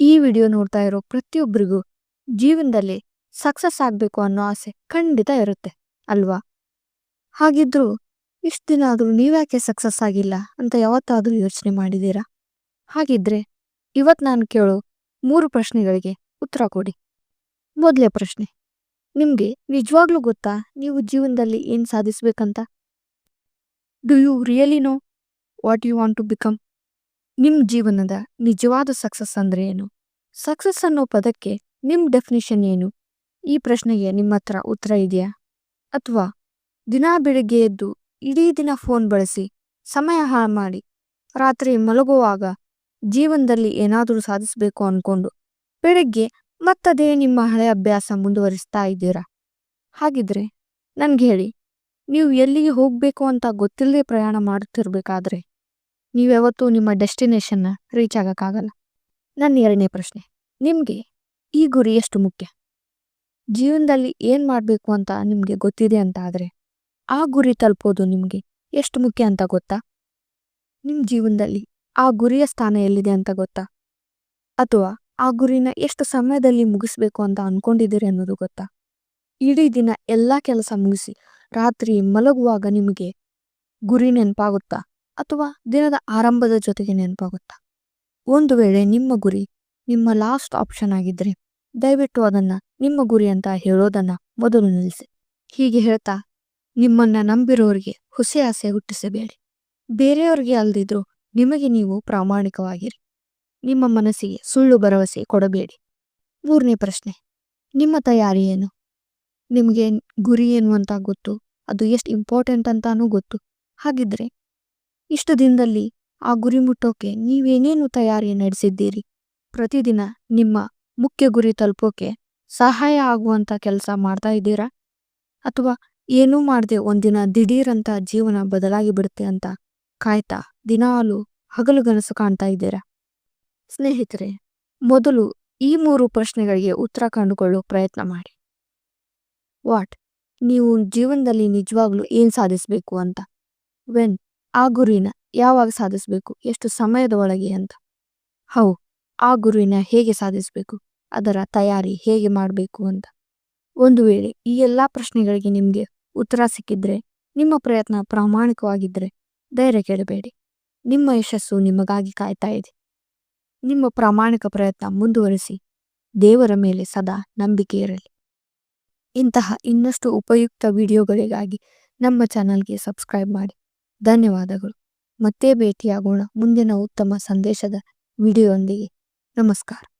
ಈ ವಿಡಿಯೋ ನೋಡ್ತಾ ಇರೋ ಪ್ರತಿಯೊಬ್ಬರಿಗೂ ಜೀವನದಲ್ಲಿ ಸಕ್ಸಸ್ ಆಗಬೇಕು ಅನ್ನೋ ಆಸೆ ಖಂಡಿತ ಇರುತ್ತೆ, ಅಲ್ವಾ? ಹಾಗಿದ್ರೂ ಇಷ್ಟು ದಿನ ಆದರೂ ನೀವ್ಯಾಕೆ ಸಕ್ಸಸ್ ಆಗಿಲ್ಲ ಅಂತ ಯಾವತ್ತಾದರೂ ಯೋಚನೆ ಮಾಡಿದ್ದೀರಾ? ಹಾಗಿದ್ರೆ ಇವತ್ತು ನಾನು ಕೇಳೋ ಮೂರು ಪ್ರಶ್ನೆಗಳಿಗೆ ಉತ್ತರ ಕೊಡಿ. ಮೊದಲೇ ಪ್ರಶ್ನೆ, ನಿಮಗೆ ನಿಜವಾಗ್ಲೂ ಗೊತ್ತಾ ನೀವು ಜೀವನದಲ್ಲಿ ಏನು ಸಾಧಿಸ್ಬೇಕಂತ? Do you really know what you want to become ನಿಮ್ಮ ಜೀವನದ ನಿಜವಾದ ಸಕ್ಸಸ್ ಅಂದ್ರೆ ಏನು? ಸಕ್ಸಸ್ ಅನ್ನೋ ಪದಕ್ಕೆ ನಿಮ್ಮ ಡೆಫಿನಿಷನ್ ಏನು? ಈ ಪ್ರಶ್ನೆಗೆ ನಿಮ್ಮ ಹತ್ರ ಉತ್ತರ ಇದೆಯಾ? ಅಥವಾ ದಿನ ಬೆಳಿಗ್ಗೆ ಎದ್ದು ಇಡೀ ದಿನ ಫೋನ್ ಬಳಸಿ ಸಮಯ ಹಾಳು ಮಾಡಿ ರಾತ್ರಿ ಮಲಗುವಾಗ ಜೀವನದಲ್ಲಿ ಏನಾದರೂ ಸಾಧಿಸಬೇಕು ಅನ್ಕೊಂಡು ಬೆಳಗ್ಗೆ ಮತ್ತದೇ ನಿಮ್ಮ ಹಳೆ ಅಭ್ಯಾಸ ಮುಂದುವರಿಸ್ತಾ ಇದ್ದೀರಾ? ಹಾಗಿದ್ರೆ ನನ್ಗೆ ಹೇಳಿ, ನೀವು ಎಲ್ಲಿಗೆ ಹೋಗಬೇಕು ಅಂತ ಗೊತ್ತಿಲ್ಲದೆ ಪ್ರಯಾಣ ಮಾಡುತ್ತಿರ್ಬೇಕಾದ್ರೆ ನೀವ್ಯಾವತ್ತೂ ನಿಮ್ಮ ಡೆಸ್ಟಿನೇಷನ್ನ ರೀಚ್ ಆಗೋಕ್ಕಾಗಲ್ಲ. ನನ್ನ ಎರಡನೇ ಪ್ರಶ್ನೆ. ನಿಮಗೆ ಈ ಗುರಿ ಎಷ್ಟು ಮುಖ್ಯ? ಜೀವನದಲ್ಲಿ ಏನು ಮಾಡಬೇಕು ಅಂತ ನಿಮಗೆ ಗೊತ್ತಿದೆ ಅಂತ ಆದರೆ, ಆ ಗುರಿ ತಲುಪೋದು ನಿಮಗೆ ಎಷ್ಟು ಮುಖ್ಯ ಅಂತ ಗೊತ್ತಾ? ನಿಮ್ಮ ಜೀವನದಲ್ಲಿ ಆ ಗುರಿಯ ಸ್ಥಾನ ಎಲ್ಲಿದೆ ಅಂತ ಗೊತ್ತಾ? ಅಥವಾ ಆ ಗುರಿನ ಎಷ್ಟು ಸಮಯದಲ್ಲಿ ಮುಗಿಸ್ಬೇಕು ಅಂತ ಅಂದ್ಕೊಂಡಿದ್ದೀರಿ ಅನ್ನೋದು ಗೊತ್ತಾ? ಇಡೀ ದಿನ ಎಲ್ಲ ಕೆಲಸ ಮುಗಿಸಿ ರಾತ್ರಿ ಮಲಗುವಾಗ ನಿಮಗೆ ಗುರಿ ನೆನಪಾಗುತ್ತಾ? ಅಥವಾ ದಿನದ ಆರಂಭದ ಜೊತೆಗೆ ನೆನಪಾಗುತ್ತಾ? ಒಂದು ವೇಳೆ ನಿಮ್ಮ ಗುರಿ ನಿಮ್ಮ ಲಾಸ್ಟ್ ಆಪ್ಷನ್ ಆಗಿದ್ರೆ, ದಯವಿಟ್ಟು ಅದನ್ನ ನಿಮ್ಮ ಗುರಿ ಅಂತ ಹೇಳೋದನ್ನ ಮೊದಲು ನಿಲ್ಲಿಸಿ. ಹೀಗೆ ಹೇಳ್ತಾ, ನಿಮ್ಮನ್ನ ನಂಬಿರೋರಿಗೆ ಹುಸಿ ಆಸೆ ಹುಟ್ಟಿಸಬೇಡಿ. ಬೇರೆಯವ್ರಿಗೆ ಅಲ್ದಿದ್ರು ನಿಮಗೆ ನೀವು ಪ್ರಾಮಾಣಿಕವಾಗಿರಿ. ನಿಮ್ಮ ಮನಸ್ಸಿಗೆ ಸುಳ್ಳು ಭರವಸೆ ಕೊಡಬೇಡಿ. ಮೂರನೇ ಪ್ರಶ್ನೆ, ನಿಮ್ಮ ತಯಾರಿ ಏನು? ನಿಮಗೆ ಗುರಿ ಏನು ಅಂತ ಗೊತ್ತು? ಅದು ಎಷ್ಟು ಇಂಪಾರ್ಟೆಂಟ್ ಅಂತಾನೂ ಗೊತ್ತು. ಹಾಗಿದ್ರೆ ಇಷ್ಟು ದಿನದಲ್ಲಿ ಆ ಗುರಿ ಮುಟ್ಟೋಕೆ ನೀವೇನೇನು ತಯಾರಿ ನಡೆಸಿದ್ದೀರಿ? ಪ್ರತಿದಿನ ನಿಮ್ಮ ಮುಖ್ಯ ಗುರಿ ತಲುಪೋಕೆ ಸಹಾಯ ಆಗುವಂಥ ಕೆಲಸ ಮಾಡ್ತಾ ಇದ್ದೀರಾ? ಅಥವಾ ಏನೂ ಮಾಡದೆ ಒಂದಿನ ದಿಢೀರಂತ ಜೀವನ ಬದಲಾಗಿ ಬಿಡುತ್ತೆ ಅಂತ ಕಾಯ್ತಾ ದಿನಾಲು ಹಗಲುಗನಸು ಕಾಣ್ತಾ ಇದ್ದೀರಾ? ಸ್ನೇಹಿತರೆ, ಮೊದಲು ಈ ಮೂರು ಪ್ರಶ್ನೆಗಳಿಗೆ ಉತ್ತರ ಕಂಡುಕೊಳ್ಳೋ ಪ್ರಯತ್ನ ಮಾಡಿ. ವಾಟ್? ನೀವು ಜೀವನದಲ್ಲಿ ನಿಜವಾಗ್ಲೂ ಏನು ಸಾಧಿಸಬೇಕು ಅಂತ? ವೆನ್? ಆ ಗುರಿನ ಯಾವಾಗ ಸಾಧಿಸಬೇಕು? ಎಷ್ಟು ಸಮಯದ ಒಳಗೆ ಅಂತ. ಹೌ, ಆ ಗುರಿನ ಹೇಗೆ ಸಾಧಿಸಬೇಕು? ಅದರ ತಯಾರಿ ಹೇಗೆ ಮಾಡಬೇಕು ಅಂತ. ಒಂದು ವೇಳೆ ಈ ಎಲ್ಲ ಪ್ರಶ್ನೆಗಳಿಗೆ ನಿಮಗೆ ಉತ್ತರ ಸಿಕ್ಕಿದ್ರೆ, ನಿಮ್ಮ ಪ್ರಯತ್ನ ಪ್ರಾಮಾಣಿಕವಾಗಿದ್ದರೆ ಧೈರ್ಯ ಕೆಡಬೇಡಿ ನಿಮ್ಮ ಯಶಸ್ಸು ನಿಮಗಾಗಿ ಕಾಯ್ತಾ ಇದೆ. ನಿಮ್ಮ ಪ್ರಾಮಾಣಿಕ ಪ್ರಯತ್ನ ಮುಂದುವರಿಸಿ ದೇವರ ಮೇಲೆ ಸದಾ ನಂಬಿಕೆ ಇರಲಿ. ಇಂತಹ ಇನ್ನಷ್ಟು ಉಪಯುಕ್ತ ವಿಡಿಯೋಗಳಿಗಾಗಿ ನಮ್ಮ ಚಾನಲ್ಗೆ ಸಬ್ಸ್ಕ್ರೈಬ್ ಮಾಡಿ. ಧನ್ಯವಾದಗಳು. ಮತ್ತೆ ಭೇಟಿಯಾಗೋಣ ಮುಂದಿನ ಉತ್ತಮ ಸಂದೇಶದ ವಿಡಿಯೋಯೊಂದಿಗೆ. ನಮಸ್ಕಾರ.